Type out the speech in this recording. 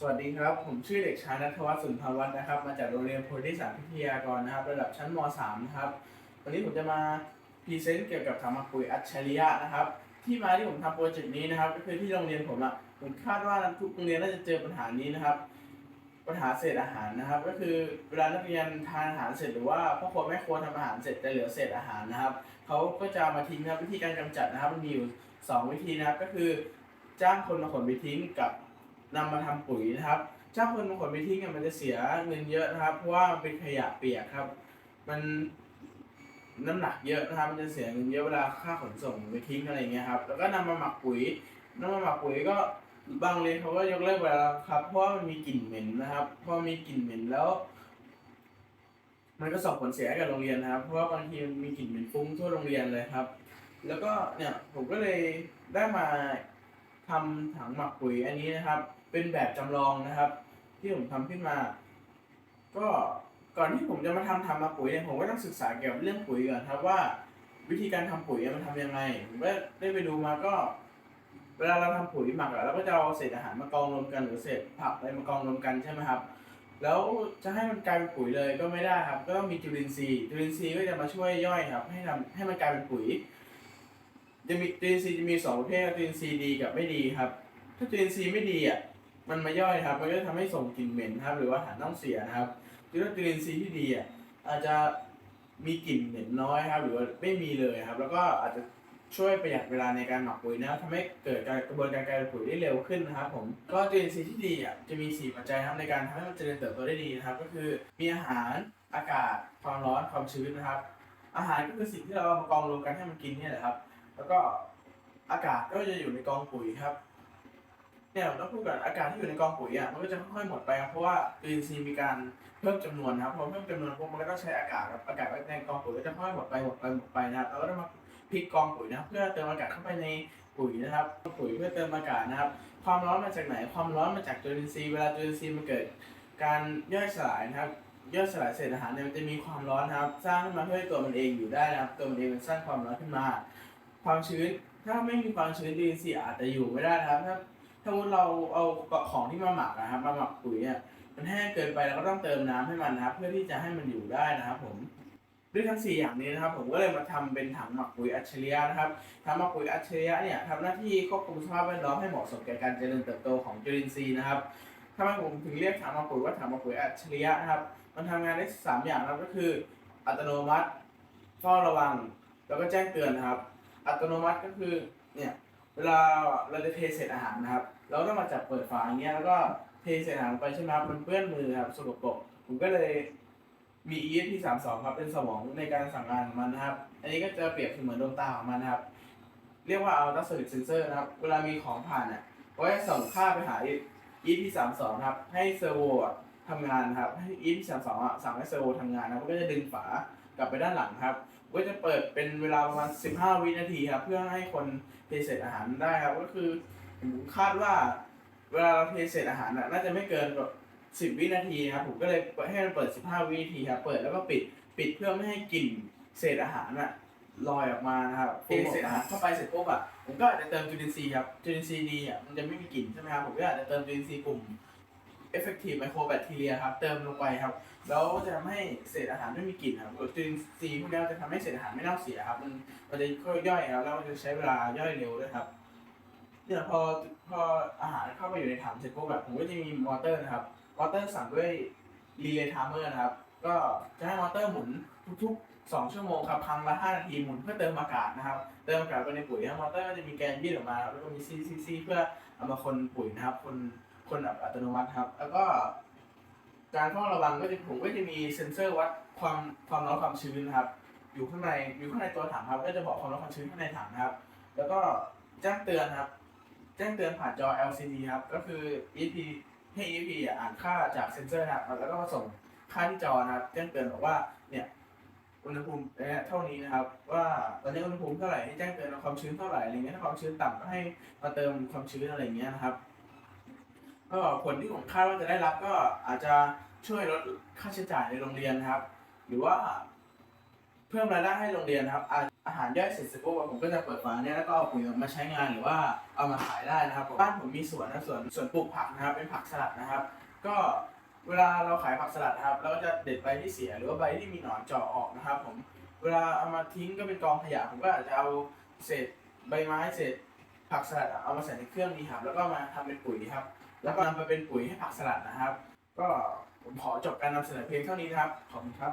สวัสดีครับ ผมชื่อเด็กชายนัทวัฒน์สุนทรวัฒน์นะครับ มาจากโรงเรียนโพธิสารพิทยากรนะครับ ระดับชั้นม .3 นะครับ วันนี้ผมจะมาพรีเซนต์เกี่ยวกับถังหมักปุ๋ยอัจฉริยะนะครับ ที่มาที่ผมทำโปรเจกต์นี้นะครับ ก็คือที่โรงเรียนผมอะผมคาดว่าทุกโรงเรียนน่าจะเจอปัญหานี้นะครับ ปัญหาเศษอาหารนะครับ ก็คือเวลานักเรียนทานอาหารเสร็จหรือว่าพ่อครัวแม่ครัวทำอาหารเสร็จจะเหลือเศษอาหารนะครับ เขาก็จะมาทิ้งครับวิธีการกำจัดนะครับมันมีอยู่สองวิธีนะครับ ก็คือ จ้างคนมาขนไปทิ้งกับ นำมาทำปุ๋ยนะครับจ้าคนมาขนไปทิ้งเนี่ยมันจะเสียเงินเยอะนะครับ เพราะว่ามันเป็นขยะเปียกครับ มันน้ำหนักเยอะนะครับ มันจะเสียเงินเยอะเวลาค่าขนส่งไปทิ้งอะไรเงี้ยครับ แล้วก็นำมาหมักปุ๋ยนำมาหมักปุ๋ยก็บางเรียนเขาก็ยกเลิกไปแล้วครับ เพราะว่ามันมีกลิ่นเหม็นนะครับ พอมีกลิ่นเหม็นแล้ว มันก็ส่งผลเสียกับโรงเรียนนะครับ เพราะว่าบางทีมันมีกลิ่นเหม็นฟุ้งทั่วโรงเรียนเลยครับ แล้วก็เนี่ยผมก็เลยได้มาทำถังหมักปุ๋ยอันนี้นะครับ เป็นแบบจำลองนะครับ ที่ผมทำขึ้นมา ก็ก่อนที่ผมจะมาทำทำมาปุ๋ยเนี่ยผมก็ต้องศึกษาเกี่ยวกับเรื่องปุ๋ยก่อนครับว่า วิธีการทำปุ๋ยมันทำยังไงผมก็ได้ไปดูมาก็ เวลาเราทำปุ๋ยหมักอะเราก็จะเอาเศษอาหารมากองรวมกันหรือเศษผักอะไรมากองรวมกันใช่ไหมครับ แล้วจะให้มันกลายเป็นปุ๋ยเลยก็ไม่ได้ครับ ก็ต้องมีจุลินทรีย์จุลินทรีย์ก็จะมาช่วยย่อยครับ ให้ทำให้มันกลายเป็นปุ๋ยจะมีจุลินทรีย์จะมีสองประเภทจุลินทรีย์ดีกับไม่ดีครับ ถ้าจุลินทรีย์ไม่ดีอะ มันมาย่อยครับ มันก็จะทำให้ส่งกลิ่นเหม็นครับ หรือว่าอาหารต้องเสียนะครับหรือว่าจุลินทรีย์ที่ดีอะอาจจะมีกลิ่นเหม็นน้อยครับ หรือว่าไม่มีเลยครับ แล้วก็อาจจะช่วยประหยัดเวลาในการหมักปุ๋ยนะทำให้เกิดการกระบวนการกลายปุ๋ยได้เร็วขึ้นนะครับผมก็จุลินทรีย์ที่ดีอะจะมีสี่ปัจจัยนะครับในการทำให้มันเจริญเติบโตได้ดีนะครับ ก็คือมีอาหารอากาศความร้อนความชื้นนะครับ อาหารก็คือสิ่งที่เราเอามากองรวมกันให้มันกินเนี่ยแหละครับ แล้วก็อากาศก็จะอยู่ในกองปุ๋ยครับ เนี่ยเราต้องพูดก่อนอากาศที่อยู่ในกองปุ๋ยอะมันก็จะค่อยๆหมดไปครับเพราะว่าจุลินทรีย์มีการเพิ่มจำนวนนะครับพอเพิ่มจำนวนปุ๊บมันก็ต้องใช้อากาศครับอากาศในกองปุ๋ยก็จะค่อยๆหมดไปหมดไปหมดไปนะครับเราก็ต้องมาพลิกกองปุ๋ยนะเพื่อเติมอากาศเข้าไปในปุ๋ยนะครับปุ๋ยเพื่อเติมอากาศนะครับ ความร้อนมาจากไหน ความร้อนมาจากจุลินทรีย์เวลาจุลินทรีย์มันเกิด การย่อยสลายนะครับย่อยสลายเศษอาหารเนี่ยมันจะมีความร้อนนะครับ สร้างขึ้นมาเพื่อตัวมันเองอยู่ได้นะครับ ตัวมันเองมันสร้างความร้อนขึ้นมา ความชื้นถ้าไม่มีความชื้นจุลินทรีย์อาจจะอยู่ไม่ได้นะครับถ้า ถ้ามมติเราเอาของที่มาหมักนะครับมาหมักปุ๋ยเนี่ยมันแห้งเกินไปเราก็ต้องเติมน้ำให้มันนะครับ เพื่อที่จะให้มันอยู่ได้นะครับผมด้วยทั้ง4อย่างนี้นะครับ ผมก็เลยมาทำเป็นถังหมักปุ๋ยอัจฉริยะนะครับถังหมักปุ๋ยอัจฉริยะเนี่ยทำหน้าที่ควบคุมสภาพแวดล้อมให้เหมาะสมแก่การเจริญเติบโตของจุลินทรีย์นะครับทำไมผมถึงเรียกถังหมักปุ๋ยว่าถังหมักปุ๋ยอัจฉริยะนะครับ มันทำงานได้สามอย่างนะครับก็คือ อัตโนมัติเฝ้าระวัง แล้วก็แจ้งเตือนนะครับ อัตโนมัติก็คือเนี่ย เวลาเราจะเทเศษอาหารนะครับ เราต้องมาจับเปิดฝาอย่างเงี้ยแล้วก็เทเศษอาหารลงไปใช่ไหมครับมันเปื้อนมือครับสกปรกผมก็เลยมี ESP 3 2ครับเป็นสมองในการสั่งงานของมันนะครับ อันนี้ก็จะเปรียบเสมือนดวงตาของมันนะครับ เรียกว่า Ultra Solid Sensor นะครับ เวลามีของผ่านเนี่ยก็จะส่งค่าไปหา ESP 3 2ครับให้เซอร์โวทำงานครับให้ ESP 3 2อะสั่งให้เซอร์โวทำงานนะมันก็จะดึงฝา กลับไปด้านหลังครับก็จะเปิดเป็นเวลาประมาณ 15 วินาทีครับ เพื่อให้คนเทเศษอาหารได้ครับ ก็คือผมคาดว่า เวลาเราเทเศษอาหารน่ะน่าจะไม่เกินแบบ10 วินาทีครับ ผมก็เลยให้มันเปิด 15 วินาทีครับ เปิดแล้วก็ปิด ปิดเพื่อไม่ให้กลิ่นเศษอาหารน่ะลอยออกมานะครับเทเศษอาหารเข้าไปเสร็จปุ๊บอะผมก็อาจจะเติมจุลินทรีย์ครับ จุลินทรีย์ดีอะมันจะไม่มีกลิ่นใช่ไหมครับ ผมก็อาจจะเติมจุลินทรีย์กลุ่ม effective microbacteria ครับเติมลงไปครับ แล้วจะทำให้เศษอาหารไม่มีกลิ่นครับจุลินทรีย์พวกนี้จะทำให้เศษอาหารไม่เน่าเสียครับมันมันจะค่อยย่อยครับแล้วมันจะใช้เวลาย่อยเร็วด้วยครับเนี่ยพอพออาหารเข้าไปอยู่ในถังเสร็จปุ๊บแบบผมก็จะมีมอเตอร์นะครับมอเตอร์สั่งด้วยรีเลย์ไทม์เมอร์นะครับ ก็จะให้มอเตอร์หมุนทุกๆ 2 ชั่วโมงครับครั้งละ 5 นาทีหมุนเพื่อเติมอากาศนะครับ เติมอากาศไปในปุ๋ยนะมอเตอร์ก็จะมีแกนยืดออกมา แล้วก็มีซีซีซีเพื่อเอามาคนปุ๋ยนะครับคน คนแบบอัตโนมัติครับ แล้วก็ การเฝ้าระวังก็จะผมก็จะมีเซ็นเซอร์วัดความความร้อนความชื้นนะครับ อยู่ข้างในอยู่ข้างในตัวถังครับ ก็จะบอกความร้อนความชื้นข้างในถังนะครับ แล้วก็แจ้งเตือนครับ แจ้งเตือนผ่านจอ LCD ครับ ก็คือ EP ให้ EP อะอ่านค่าจากเซ็นเซอร์นะครับแล้วก็มาส่งค่าที่จอนะครับ แจ้งเตือนบอกว่าเนี่ยอุณหภูมิเท่านี้นะครับ ว่าตอนนี้อุณหภูมิเท่าไหร่ให้แจ้งเตือนความชื้นเท่าไหร่อะไรเงี้ยถ้าความชื้นต่ำก็ให้มาเติมความชื้นอะไรเงี้ยนะครับ ก็ผลที่ผมคาดว่าจะได้รับก็อาจจะช่วยลดค่าใช้จ่ายในโรงเรียนนะครับ หรือว่า เพิ่มรายได้ให้โรงเรียนครับ อาหารย่อยเสร็จสักปุ๊บผมก็จะเปิดฝาเนี่ยแล้วก็เอาปุ๋ยออกมาใช้งานหรือว่าเอามาขายได้นะครับบ้านผมมีสวนนะสวนสวนปลูกผักนะครับ เป็นผักสลัดนะครับ ก็เวลาเราขายผักสลัดนะครับเราก็จะเด็ดใบที่เสียหรือว่าใบที่มีหนอนเจาะออกนะครับ ผมเวลาเอามาทิ้งก็เป็นกองขยะผมก็อาจจะเอาเศษใบไม้เศษผักสลัดเอามาใส่ในเครื่องดีครับแล้วก็มาทำเป็นปุ๋ยครับ แล้วก็นำไปเป็นปุ๋ยให้ผักสลัดนะครับ ก็ผมขอจบการนำเสนอเพียงเท่านี้นะครับ ขอบคุณครับ